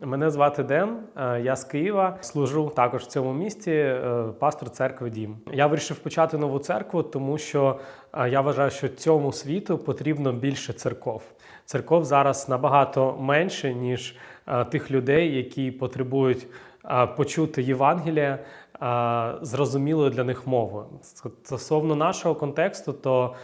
Мене звати Ден, е, я з Києва, служу також в цьому місті, е, пастор церкви Дім. Я вирішив почати нову церкву, тому що е, я вважаю, що цьому світу потрібно більше церков. Церков зараз набагато менше, ніж тих людей, які потребують почути Євангелія зрозумілою для них мовою. Стосовно нашого контексту, то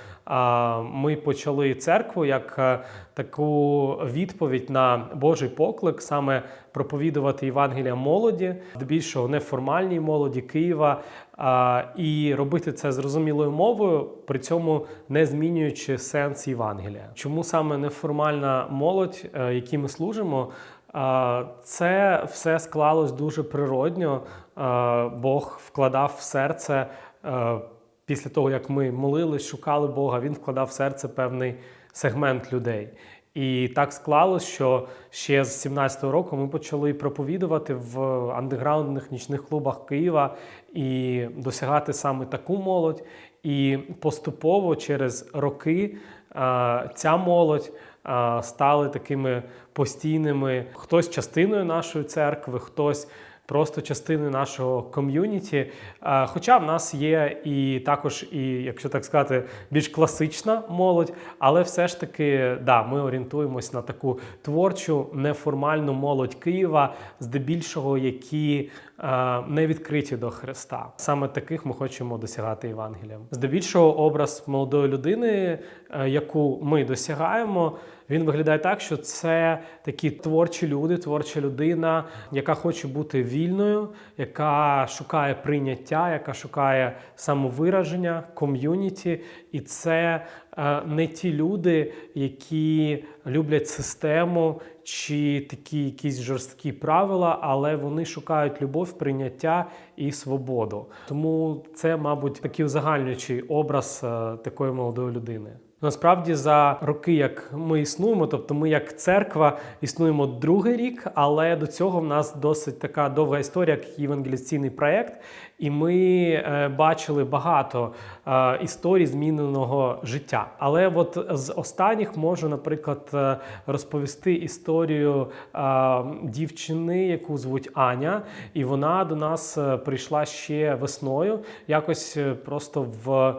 ми почали церкву як е, таку відповідь на Божий поклик, саме проповідувати Євангелія молоді, здебільшого неформальній молоді Києва, і робити це зрозумілою мовою, при цьому не змінюючи сенс Євангелія. Чому саме неформальна молодь, е, якій ми служимо? Це все склалось дуже природньо. Бог вкладав в серце е, після того, як ми молились, шукали Бога, він вкладав в серце певний сегмент людей. І так склалось, що ще з 17-го року ми почали проповідувати в андеграундних нічних клубах Києва і досягати саме таку молодь. І поступово через роки е, ця молодь стали такими постійними, хтось частиною нашої церкви, хтось просто частиною нашого ком'юніті. Хоча в нас є і також, і, якщо так сказати, більш класична молодь, але все ж таки, да, ми орієнтуємось на таку творчу, неформальну молодь Києва, здебільшого, які не відкриті до Христа. Саме таких ми хочемо досягати Євангелієм. Здебільшого образ молодої людини, е, яку ми досягаємо. Він виглядає так, що це такі творчі люди, творча людина, яка хоче бути вільною, яка шукає прийняття, яка шукає самовираження, ком'юніті. І це е, не ті люди, які люблять систему чи такі якісь жорсткі правила, але вони шукають любов, прийняття і свободу. Тому це, мабуть, такий узагальнюючий образ е, такої молодої людини. Насправді за роки, як ми існуємо, тобто ми як церква існуємо другий рік, але до цього в нас досить така довга історія, як євангелізаційний проєкт, і ми е, бачили багато е, історій зміненого життя. Але от з останніх можу, наприклад, е, розповісти історію дівчини, яку звуть Аня, і вона до нас прийшла ще весною, якось просто в.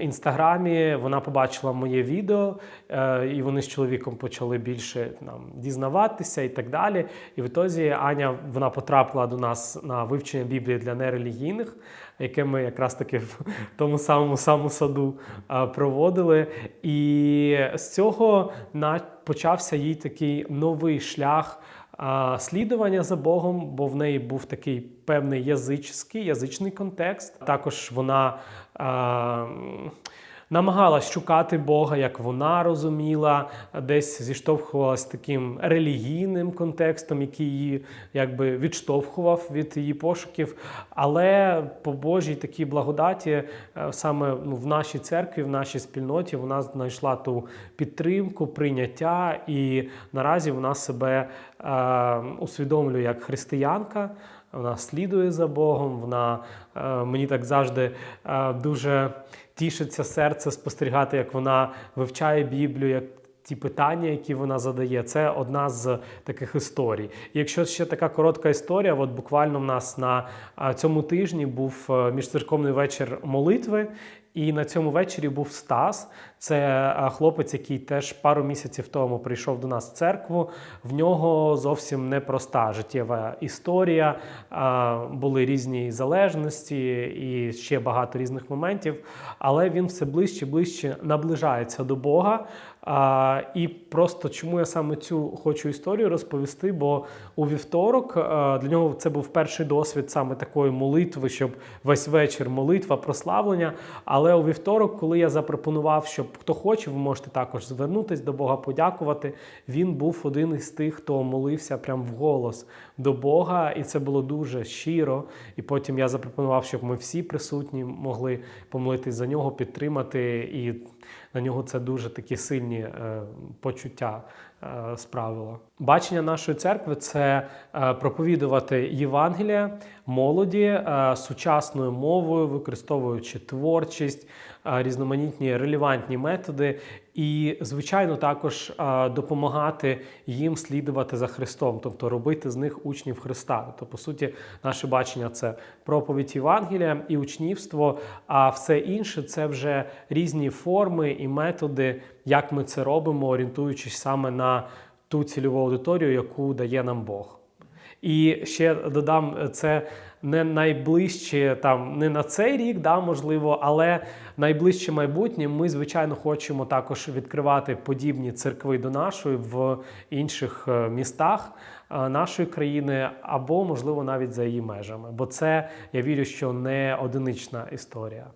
Інстаграмі вона побачила моє відео, е, і вони з чоловіком почали більше там, дізнаватися і так далі. І в ітозі Аня вона потрапила до нас на вивчення Біблії для нерелігійних, яке ми якраз таки в тому самому самому саду е, проводили. І з цього почався їй такий новий шлях. А, Слідування за Богом, бо в неї був такий певний язичний, язичний контекст. Також вона а, намагалась шукати Бога, як вона розуміла, десь зіштовхувалась таким релігійним контекстом, який її якби відштовхував від її пошуків. Але по Божій такій благодаті, е, саме ну, в нашій церкві, в нашій спільноті, вона знайшла ту підтримку, прийняття, і наразі вона себе е, усвідомлює як християнка. Вона слідує за Богом. Вона е, мені так завжди е, дуже тішиться серце спостерігати, як вона вивчає Біблію, як ті питання, які вона задає. Це одна з таких історій. І якщо ще така коротка історія, от буквально в нас на цьому тижні був е, міжцерковний вечір молитви. І на цьому вечорі був Стас. Це е, хлопець, який теж пару місяців тому прийшов до нас в церкву. В нього зовсім непроста життєва історія. Е, Були різні залежності і ще багато різних моментів. Але він все ближче і ближче наближається до Бога. А, і просто чому я саме цю хочу історію розповісти? Бо у вівторок е, для нього це був перший досвід саме такої молитви, щоб весь вечір молитва, прославлення. Але у вівторок, коли я запропонував, щоб хто хоче, ви можете також звернутися до Бога, подякувати. Він був один із тих, хто молився прям вголос до Бога, і це було дуже щиро. І потім я запропонував, щоб ми всі присутні могли помолитись за нього, підтримати і. На нього це дуже такі сильні е, почуття е, справило. Бачення нашої церкви це е, проповідувати Євангелія, молоді е, сучасною мовою, використовуючи творчість, різноманітні релевантні методи, і, звичайно, також допомагати їм слідувати за Христом, тобто робити з них учнів Христа. Тобто, по суті, наше бачення це проповідь Євангелія і учнівство, а все інше це вже різні форми і методи, як ми це робимо, орієнтуючись саме на ту цільову аудиторію, яку дає нам Бог. І ще додам, це не найближче там, не на цей рік, да, можливо, але найближче майбутнє ми, звичайно, хочемо також відкривати подібні церкви до нашої в інших е, містах е, нашої країни, або, можливо, навіть за її межами. Бо це я вірю, що не одинична історія.